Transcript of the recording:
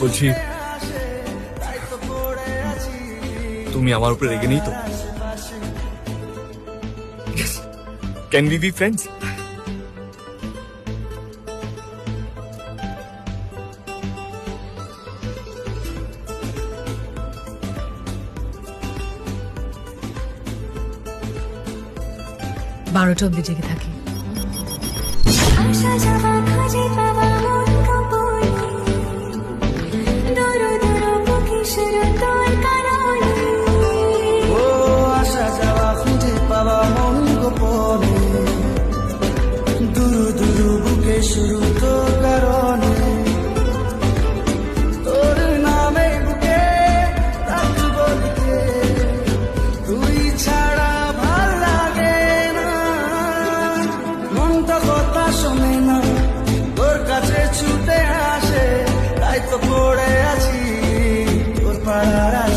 বলছি তুমি আমার উপরে রেগে নেই তো? ক্যান বি বি ফ্রেন্ডস বারোটা অব্দি জেগে থাকি। শুরু তো তোর বুকে ছাড়া লাগে না। শোনে না। তোর কাছে ছুটে আসে, তাই তো পড়ে আছি। তোর পাড়ার